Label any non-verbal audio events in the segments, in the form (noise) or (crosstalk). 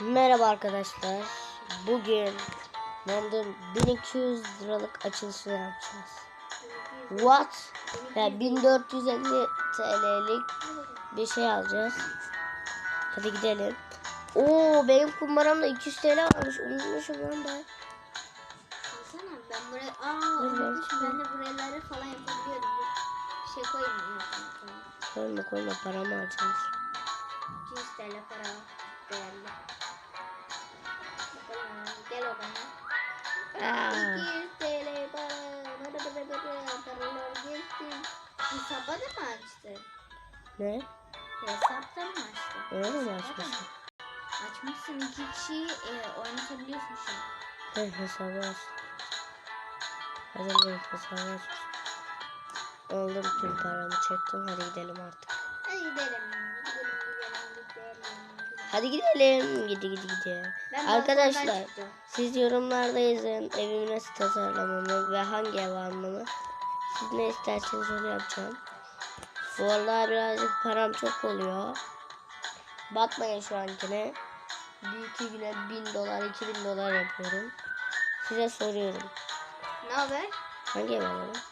Merhaba arkadaşlar. Bugün London 1200 liralık açılışını yapacağız. What? Ya 1450 TL'lik bir şey alacağız. Hadi gidelim. Oo benim kumbaramda 200 TL varmış. Unutmuşum lan ben. Alsana ben buraya aa ben unutmuşum ben de buraları falan yapabiliyorum. Bir şey koyayım mı? Koyma koyma paramı harcamış. 200 TL para değerli. Gel odana. Aa, 200 TL para. Para para para paralar gelsin. Hesaba da mı açtı? ne? Hesapta mı açtı? Öyle mi açmışsın? mı? Açmışsın iki kişiyi e, oynatabiliyorsun an. Ben hesabı aç. Hadi ben hesabı aç. Aldım tüm paramı çektim. Hadi gidelim artık. Hadi gidelim. Hadi gidelim. Gidi gidi gidi. Ben Arkadaşlar siz yorumlarda yazın evimi nasıl tasarlamamı ve hangi ev almamı. Siz ne isterseniz onu yapacağım. Aralar birazcık param çok oluyor. Bakmayın şu ankine. Bir iki güne bin dolar, iki bin dolar yapıyorum. Size soruyorum. Ne haber? Hangi ev alalım? (laughs)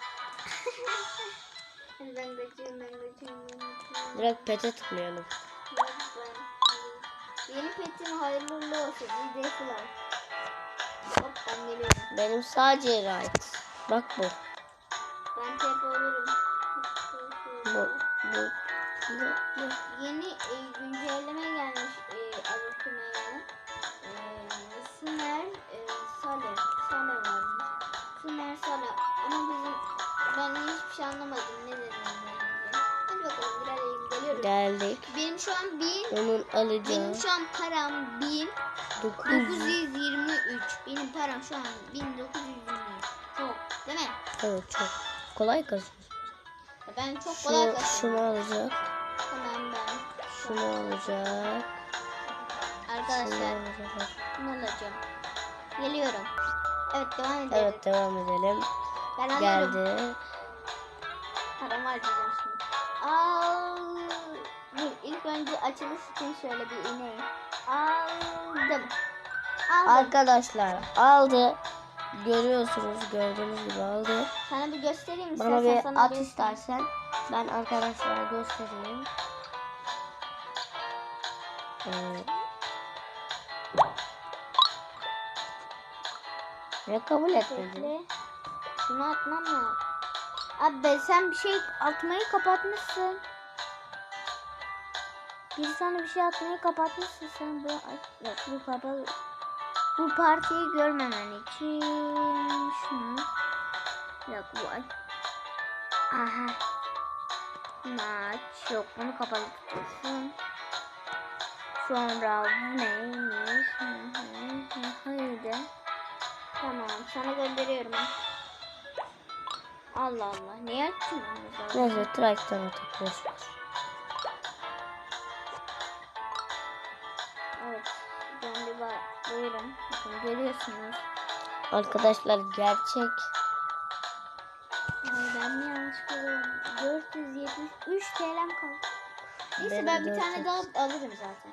Ben kaçıyorum ben kaçıyorum. Direkt pete tıklayalım. Yeni petim hayırlı uğurlu olsun. İyi defiler. Hop ben geliyorum. Benim sadece right. Bak bu. Ben tep olurum. Bu. Bu. Bu. bu. Yeni e, güncelleme gelmiş e, Avukima'ya. E, Sümer e, Sale. Geldik. Benim şu an bin Onun alacağı Benim şu an param 900. 1923. Benim param şu an 1923. Çok değil mi? Evet çok. Kolay kazanıyorsun. Ben çok kolay Şunu, kazandım. şunu alacak. Tamam ben. Şunu alacak. Şunu Arkadaşlar bunu alacağım. Geliyorum. Evet devam edelim. Evet devam edelim. Ben. Geldi. Paramı harcayacağım şimdi. Al. İlk önce açılış için şöyle bir ineyim. Aldım. Aldım. Arkadaşlar aldı. Görüyorsunuz gördüğünüz gibi aldı. Sana bir göstereyim Bana istersen bir sana at bir- istersen. Ben arkadaşlara göstereyim. Ee, ne kabul etmedi? Şunu atmam lazım. Abi sen bir şey atmayı kapatmışsın. Bir sana bir şey atmayı kapatmışsın sen bu yok bu kapalı. Bu partiyi görmemen için şunu yok bu. Aha. Maç yok bunu kapalı tutuyorsun. Sonra bu neymiş? Haydi. Tamam sana gönderiyorum. Allah Allah. Niye açtın onu? Neyse traktör atıp Buyurun. Görüyorsunuz. Arkadaşlar gerçek Ay ben mi yanlış görüyorum? 473 TL'm kaldı. Neyse Benim ben bir 400. tane daha alırım zaten.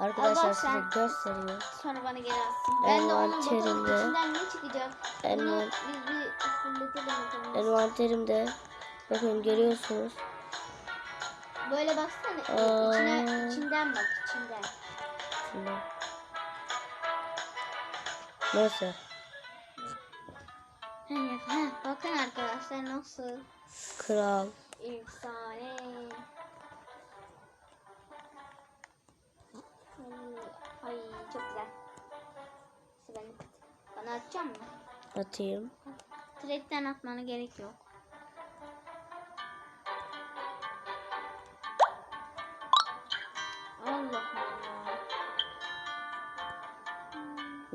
arkadaşlar Allah size sen- göstereyim. Sonra bana geri atsın. Ben de onun bakalım içinden ne çıkacak. Bunu Envan- biz bir fırlatalım bakalım. Envanterimde bakın görüyorsunuz. Böyle baksana. Aa. İçine, içinden bak içinden. Şimdi. Neyse. Bakın arkadaşlar nasıl Kral. efsane. Ay, çok güzel. Bana atacak mı? Atayım. Trade'den atmana gerek yok.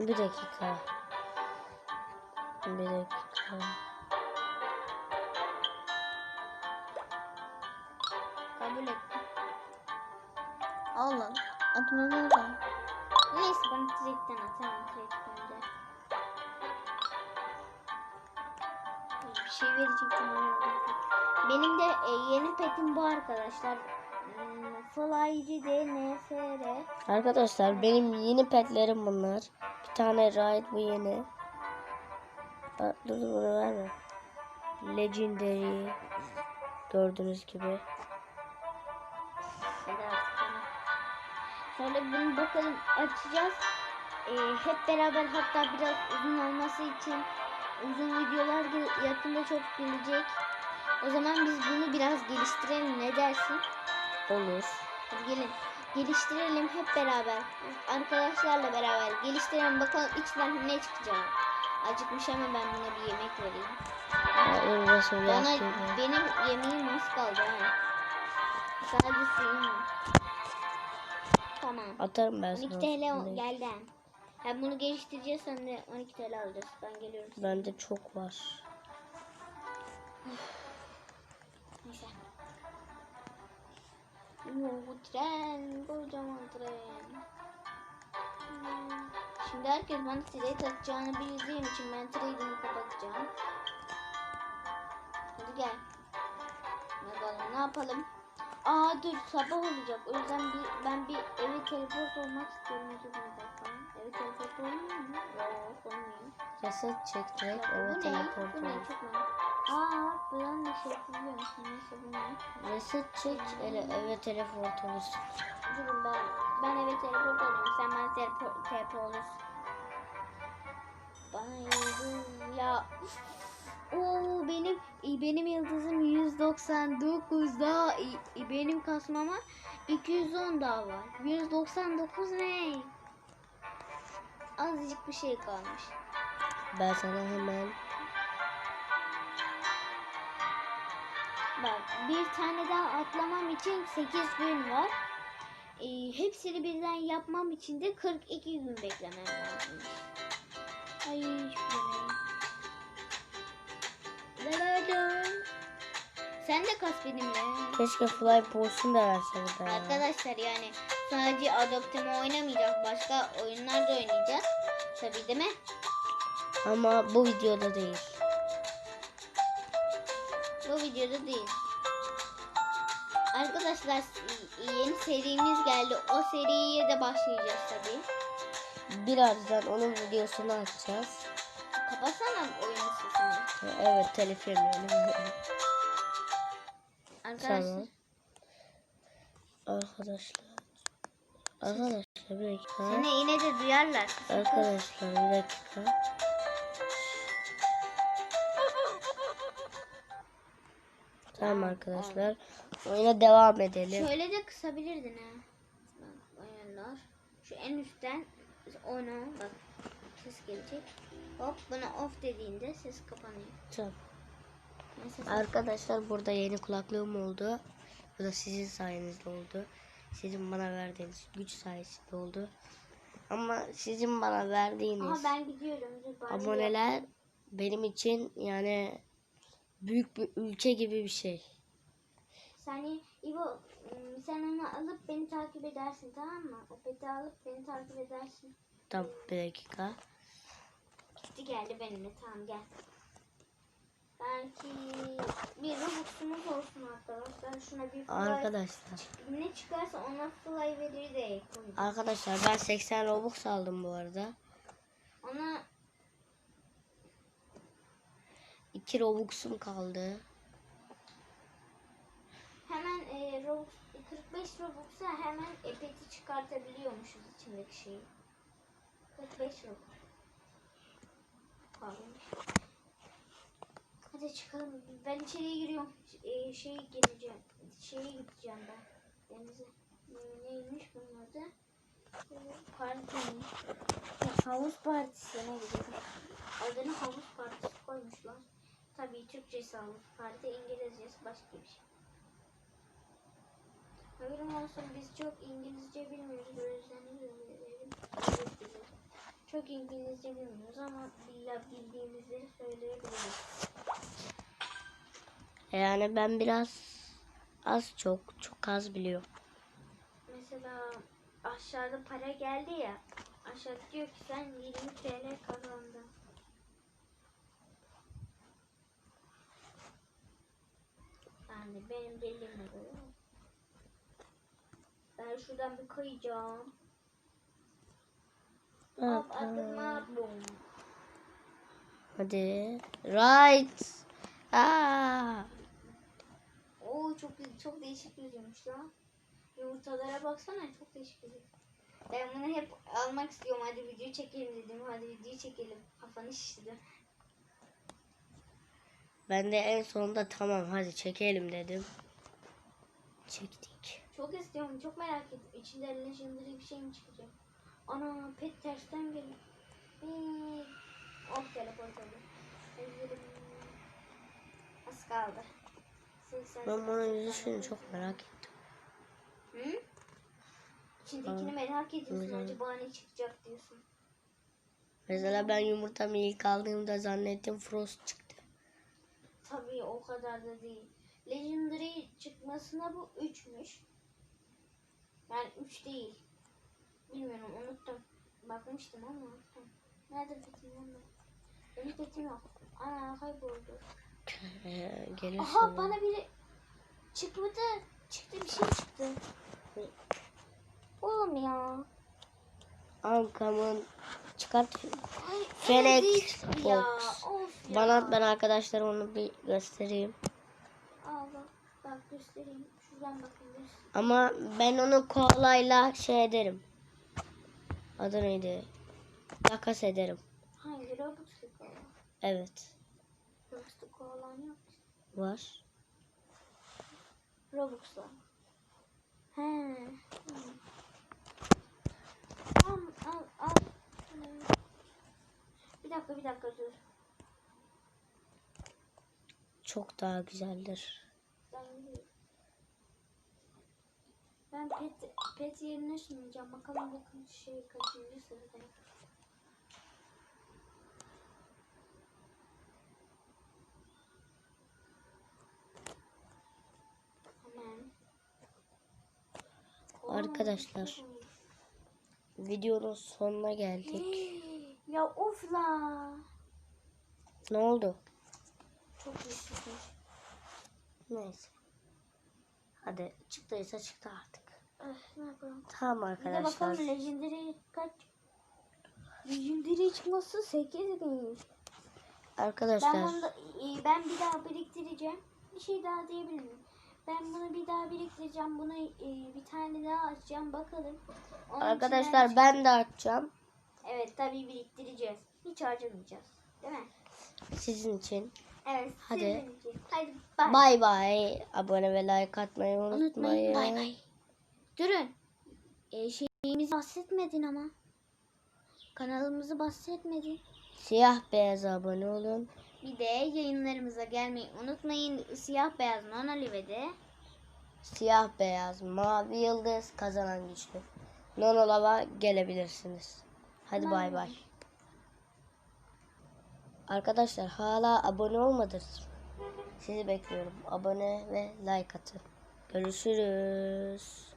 Bir dakika. Bir dakika. Kabul ettim. Allah. Atmadı da. Neyse bana trade'den at. Hemen trade'den de. Bir şey verecektim. Benim de e, yeni petim bu arkadaşlar. Hmm, DNFR. Arkadaşlar benim yeni petlerim bunlar. Bir tane raid bu yeni. Aa, Dur dur bunu verme. Legendary. Gördüğünüz gibi. Sonra bunu bakalım açacağız. Ee, hep beraber hatta biraz uzun olması için uzun videolar da yakında çok gelecek. O zaman biz bunu biraz geliştirelim. Ne dersin? Olur. Hadi gelin. Geliştirelim hep beraber. Arkadaşlarla beraber geliştirelim. Bakalım içinden ne çıkacak. Acıkmış ama ben buna bir yemek vereyim. Burası Bana benim yemeğim az kaldı ha. Sadece suyum var. Tamam. Atarım ben 12 sana. TL o- Ne? geldi. Ben bunu geliştireceğiz sen de 12 TL alacağız. Ben geliyorum. Bende çok var. Oo, tren, kocaman tren. Hmm. Şimdi herkes bana trade atacağını bildiğim için ben trade'imi kapatacağım. Hadi gel. Bakalım ne yapalım? Aa dur sabah olacak. O yüzden bir, ben bir eve teleport olmak istiyorum. Dur bir dakika. Eve teleport olmuyor mu? Yok olmuyor. Reset çek direkt. Ya, Evet bu ne? teleport Bu ne? Çok merak. Aa buradan da şey yapabiliyormuşum. Neyse bu ne? Reset çek. Ele, eve teleport olursun. Durun ben, ben eve teleport olayım. Sen bana teleport, teleport olursun. Bana yıldız ya. Oo benim benim yıldızım 199 daha e, e, benim kasmama 210 daha var. 199 ne? Azıcık bir şey kalmış. Ben sana hemen Bak bir tane daha atlamam için 8 gün var. Ee, hepsini birden yapmam için de 42 gün beklemem lazım. Ay Dadadım. Sen de kas benimle. keşke fly portion da verse bir daha. Arkadaşlar yani sadece Adopteme oynamayacağız. Başka oyunlar da oynayacağız. Tabii değil mi? Ama bu videoda değil. Videoda değil. Arkadaşlar yeni serimiz geldi. O seriye de başlayacağız tabii. Birazdan onun videosunu açacağız. Kapatsana oyun sesini. Evet telif yemeyelim. Arkadaşlar. Tamam. Arkadaşlar. Arkadaşlar bir dakika. Seni yine de duyarlar. Arkadaşlar bir dakika. Tamam arkadaşlar. Oyuna devam edelim. Şöyle de kısabilirdin ha. Bak oyunlar. Şu en üstten onu bak ses gelecek. Hop buna off dediğinde ses kapanıyor. Tamam. Neyse, Arkadaşlar burada yeni kulaklığım oldu. Bu da sizin sayenizde oldu. Sizin bana verdiğiniz güç sayesinde oldu. Ama sizin bana verdiğiniz Aha ben gidiyorum. Aboneler benim için yani büyük bir ülke gibi bir şey. Seni İbo ım, sen onu alıp beni takip edersin tamam mı? O peti alıp beni takip edersin. Tamam bir dakika. Gitti geldi benimle tamam gel. Belki bir robuxumuz olsun arkadaşlar. Şuna bir fly, Arkadaşlar. ne çıkarsa ona fly verir de. Arkadaşlar ben 80 Robux aldım bu arada. Ona 2 Robux'um kaldı. hemen e, robux, 45 robux'a hemen epeti çıkartabiliyormuşuz içindeki şeyi. 45 robux. Kalmış. Hadi çıkalım. Ben içeriye giriyorum. E, şey gireceğim. Şeye gideceğim ben. Denize. Ne- Neymiş bunun adı? E, Parti mi? Havuz partisine gidiyorum. Adını havuz partisi koymuşlar. Tabii Türkçesi havuz parti, İngilizcesi başka bir şey. Haberim olsun biz çok İngilizce bilmiyoruz. O yüzden. Çok İngilizce bilmiyoruz ama bildiğimizleri söyleyebiliriz. Yani ben biraz az çok çok az biliyorum. Mesela aşağıda para geldi ya. Aşağıda diyor ki sen 20 TL kazandın. Yani benim bildiğime göre. şuradan bir kayacağım. Adım adım. Hadi. Right. Aa. Oo çok çok değişik gözükmüş lan. Yumurtalara baksana çok değişik gözüküyor. Ben bunu hep almak istiyorum. Hadi video çekelim dedim. Hadi video çekelim. Kafanı şişti. Ben de en sonunda tamam hadi çekelim dedim. Çektik. Çok istiyorum. Çok merak ettim. İçinde legendary bir şey mi çıkacak? Ana pet tersten geliyor. Hmm. Oh teleport oldu. Sevgilim. Az kaldı. Sen, sen, Ben bunun yüzüşünü çok merak ettim. Hı? İçindekini merak ediyorsun. Acaba ne çıkacak diyorsun. Mesela ben yumurtamı ilk aldığımda zannettim Frost çıktı. Tabii o kadar da değil. Legendary çıkmasına bu 3'müş. Yani 3 değil. Bilmiyorum unuttum. Bakmıştım ama unuttum. Nerede petim lan benim? Petim yok. Ana kayboldu. Ee, gelir Aha bana biri çıkmadı. Çıktı bir şey çıktı. Oğlum ya. Ankamın çıkart. Ya. box. Bana ben arkadaşlar onu bir göstereyim. Al bak. Bak göstereyim. Şuradan. Ama ben onu kolayla şey ederim. Adı neydi? Takas ederim. Hangi Robux'luk olan? Evet. Robux'luk olan yok. Var. Robux'la. He. Al al al. Bir dakika bir dakika dur. Çok daha güzeldir. Ben pet pet yerine sunacağım. Bakalım bakın şey kaçıncı sırada. Hemen. Arkadaşlar. Videonun sonuna geldik. Ya of la. Ne oldu? Çok düşmüş. Neyse. Hadi çıktıysa çıktı artık. Öf, ne yapalım? Tamam Bir de bakalım arkadaşlar. Legendary kaç? Legendary çıkması 8 gün. Ben Arkadaşlar bunu da, e, ben bir daha biriktireceğim. Bir şey daha diyebilir miyim? Ben bunu bir daha biriktireceğim. Bunu e, bir tane daha açacağım. Bakalım. Onun arkadaşlar içinden- ben de açacağım. Evet tabii biriktireceğiz. Hiç harcamayacağız. Değil mi? Sizin için. Evet. Hadi. sizin için. Hadi bye. Bay bay. Abone ve like atmayı unutmayın. Unutmayın. Bay bay. Durun. E, şeyimizi bahsetmedin ama. Kanalımızı bahsetmedin. Siyah beyaz abone olun. Bir de yayınlarımıza gelmeyi unutmayın. Siyah beyaz Nonolive'de. Siyah beyaz mavi yıldız kazanan güçlü. Nonolava gelebilirsiniz. Hadi bay bay. Arkadaşlar hala abone olmadınız. Sizi bekliyorum. Abone ve like atın. Görüşürüz.